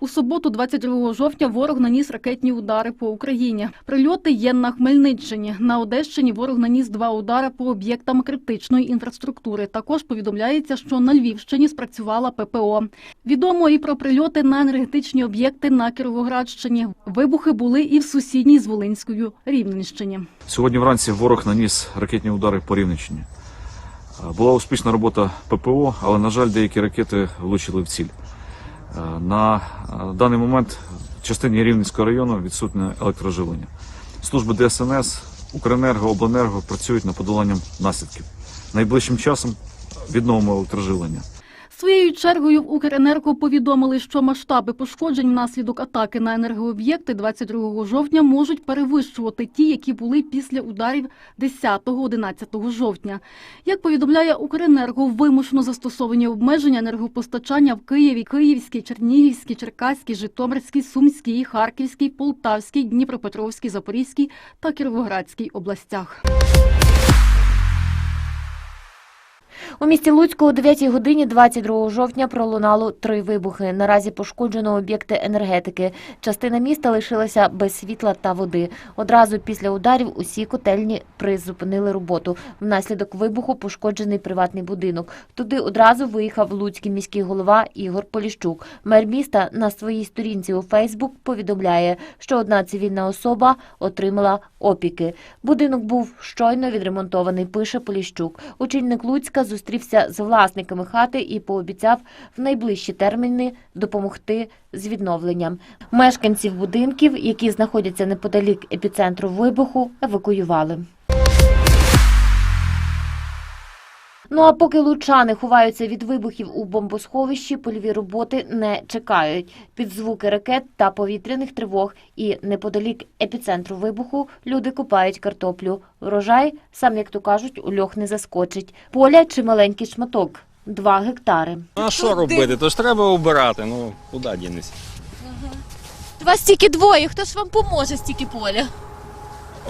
У суботу, 22 жовтня, ворог наніс ракетні удари по Україні. Прильоти є на Хмельниччині. На Одещині ворог наніс два удари по об'єктам критичної інфраструктури. Також повідомляється, що на Львівщині спрацювала ППО. Відомо і про прильоти на енергетичні об'єкти на Кіровоградщині. Вибухи були і в сусідній з Волинською Рівненщині. Сьогодні вранці ворог наніс ракетні удари по Рівненщині. Була успішна робота ППО, але, на жаль, деякі ракети влучили в ціль. Е, На е, даний момент в частині Рівненського району відсутнє електроживлення. Служби ДСНС, Укренерго, Обленерго працюють над подоланням наслідків. Найближчим часом відновимо електроживлення. Своєю чергою в Укренерго повідомили, що масштаби пошкоджень внаслідок атаки на енергооб'єкти 22 жовтня можуть перевищувати ті, які були після ударів 10-11 жовтня. Як повідомляє Укренерго, вимушено застосовані обмеження енергопостачання в Києві, Київській, Чернігівській, Черкаській, Житомирській, Сумській, Харківській, Полтавській, Дніпропетровській, Запорізькій та Кіровоградській областях. У місті Луцьку о 9 годині 22 жовтня пролунало три вибухи. Наразі пошкоджено об'єкти енергетики. Частина міста лишилася без світла та води. Одразу після ударів усі котельні призупинили роботу. Внаслідок вибуху пошкоджений приватний будинок. Туди одразу виїхав луцький міський голова Ігор Поліщук. Мер міста на своїй сторінці у Фейсбук повідомляє, що одна цивільна особа отримала опіки. Будинок був щойно відремонтований, пише Поліщук. Очільник Луцька зустрівся з власниками хати і пообіцяв в найближчі терміни допомогти з відновленням. Мешканців будинків, які знаходяться неподалік епіцентру вибуху, евакуювали. Ну а поки лучани ховаються від вибухів у бомбосховищі, польові роботи не чекають. Під звуки ракет та повітряних тривог і неподалік епіцентру вибуху люди копають картоплю. Врожай, сам як то кажуть, у льох не заскочить. Поля чи маленький шматок два гектари. А що робити? То ж треба обирати. Ну куди дінеться? Вас тільки двоє. Хто ж вам поможе стільки поля?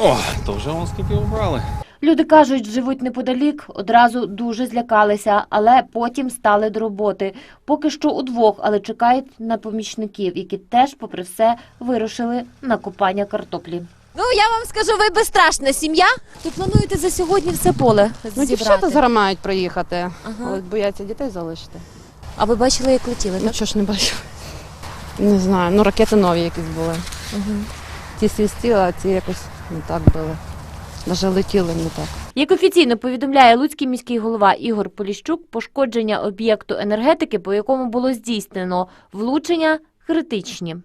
О, то вже вон скільки обрали. Люди кажуть, живуть неподалік, одразу дуже злякалися, але потім стали до роботи. Поки що удвох, але чекають на помічників, які теж, попри все, вирушили на копання картоплі. Ну я вам скажу, ви безстрашна сім'я. То плануєте за сьогодні все поле Ну, дівчата зібрати. зараз мають проїхати, Ага. але бояться дітей залишити. А ви бачили, як летіли, Ну, так? чого ж не бачу? Не знаю, ну ракети нові якісь були. Угу. Ті свістіли, а ці якось не так били. Даже летіли не так. Як офіційно повідомляє Луцький міський голова Ігор Поліщук, пошкодження об'єкту енергетики, по якому було здійснено влучення, критичні.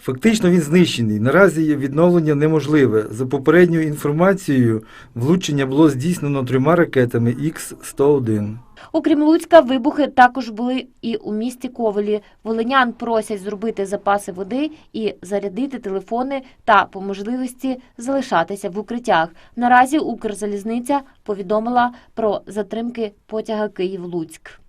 Фактично він знищений. Наразі є відновлення неможливе. За попередньою інформацією, влучення було здійснено трьома ракетами Х-101. Окрім Луцька, вибухи також були і у місті Ковелі. Волинян просять зробити запаси води і зарядити телефони та по можливості залишатися в укриттях. Наразі Укрзалізниця повідомила про затримки потяга Київ-Луцьк.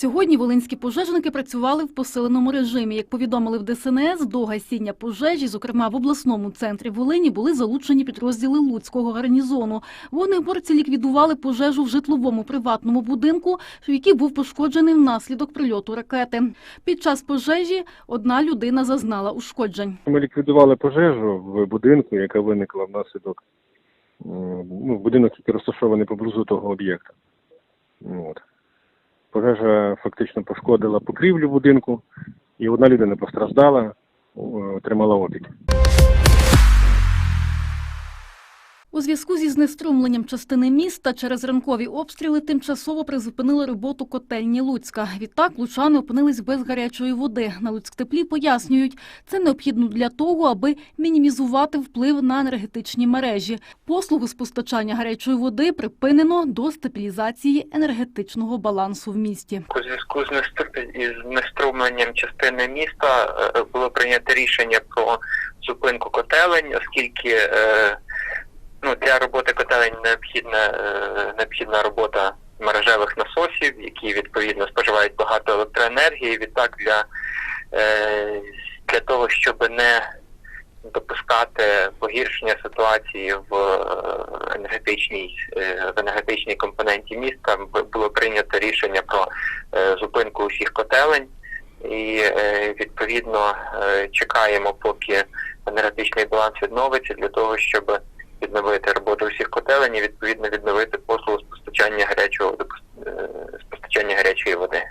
Сьогодні волинські пожежники працювали в посиленому режимі. Як повідомили в ДСНС, до гасіння пожежі, зокрема в обласному центрі Волині, були залучені підрозділи Луцького гарнізону. Вогнеборці ліквідували пожежу в житловому приватному будинку, який був пошкоджений внаслідок прильоту ракети. Під час пожежі одна людина зазнала ушкоджень. Ми ліквідували пожежу в будинку, яка виникла внаслідок ну, будинок, який розташований поблизу того об'єкта. От. Пожежа фактично пошкодила покрівлю будинку, і одна людина постраждала, отримала опіки. У зв'язку зі знеструмленням частини міста через ранкові обстріли тимчасово призупинили роботу котельні Луцька. Відтак лучани опинились без гарячої води. На Луцьктеплі пояснюють, це необхідно для того, аби мінімізувати вплив на енергетичні мережі. Послугу з постачання гарячої води припинено до стабілізації енергетичного балансу в місті. У зв'язку з нестр- із неструмленням частини міста е, було прийнято рішення про зупинку котелень, оскільки е, ну, для роботи котелень необхідна, е, необхідна робота мережевих насосів, які відповідно споживають багато електроенергії. Відтак для, е, для того, щоб не допускати погіршення ситуації в е, енергетичній в енергетичній компоненті міста, було прийнято рішення про зупинку усіх котелень. І відповідно чекаємо, поки енергетичний баланс відновиться для того, щоб відновити роботу усіх котелень і відповідно відновити послугу з постачання гарячого водопос- е, з постачання гарячої води.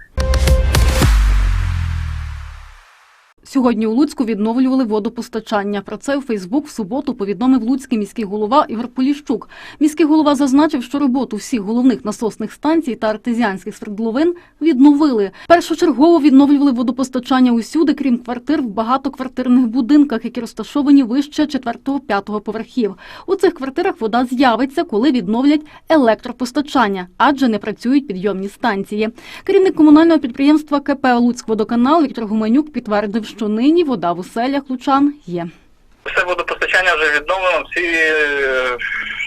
Сьогодні у Луцьку відновлювали водопостачання. Про це у Фейсбук в суботу повідомив луцький міський голова Ігор Поліщук. Міський голова зазначив, що роботу всіх головних насосних станцій та артезіанських свердловин відновили. Першочергово відновлювали водопостачання усюди, крім квартир в багатоквартирних будинках, які розташовані вище 4-5 поверхів. У цих квартирах вода з'явиться, коли відновлять електропостачання, адже не працюють підйомні станції. Керівник комунального підприємства КП «Луцькводоканал» Віктор Гуменюк підтвердив, що нині вода в оселях лучан є. Все водопостачання вже відновлено, всі е,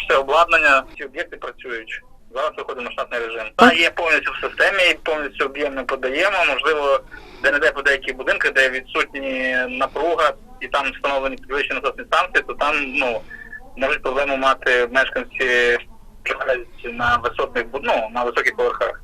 все обладнання, всі об'єкти працюють. Зараз виходимо на штатний режим. Та є повністю в системі, повністю об'єм ми подаємо. Можливо, де не де по деякі будинки, де відсутні напруга і там встановлені підвищені насосні станції, то там ну можуть проблему мати мешканці на висотних ну, на високих поверхах.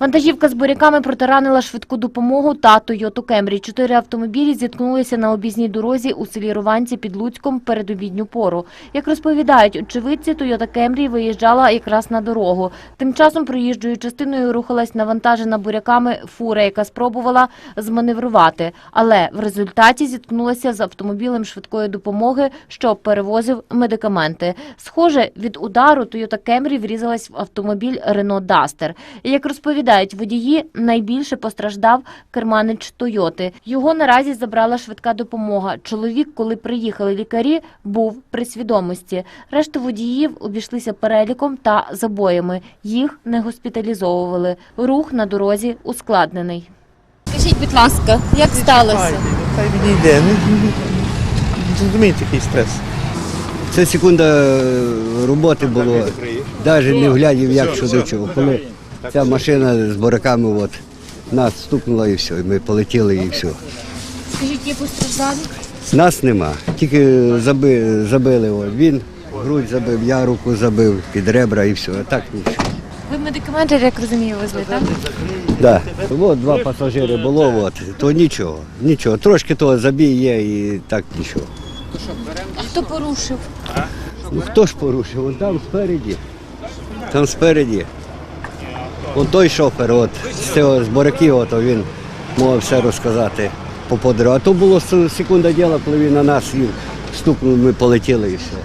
Вантажівка з буряками протаранила швидку допомогу та Тойоту Кемрі. Чотири автомобілі зіткнулися на об'їзній дорозі у селі Рованці під Луцьком в передобідню пору. Як розповідають очевидці, Тойота Кемрі виїжджала якраз на дорогу. Тим часом проїжджою частиною рухалась навантажена буряками фура, яка спробувала зманеврувати. Але в результаті зіткнулася з автомобілем швидкої допомоги, що перевозив медикаменти. Схоже, від удару Тойота Кемрі врізалась в автомобіль Рено Дастер. Як розповідають водії, найбільше постраждав керманич Тойоти. Його наразі забрала швидка допомога. Чоловік, коли приїхали лікарі, був при свідомості. Решту водіїв обійшлися переліком та забоями. Їх не госпіталізовували. Рух на дорозі ускладнений. Скажіть, будь ласка, як сталося? Хай відійде. Не, не, зрозумієте, який стрес. Це секунда е, роботи було, навіть не вглядів, як що до чого. Ця машина з бураками от, нас стукнула і все, і ми полетіли і все. Скажіть, є постраждалі? Нас нема, тільки заби, забили. От. Він грудь забив, я руку забив під ребра і все, а так нічого. Ви медикаменти, як розумію, везли, так? Да. От два пасажири було, от, то нічого, нічого. Трошки того забій є і так нічого. А хто порушив? Ну хто ж порушив? Вон там спереді. Там спереді. Вон той шофер, от, з цього з бораків, от, він мав все розказати по подору. А то було секунда діла, коли він на нас їв, стукнув, ми полетіли і все.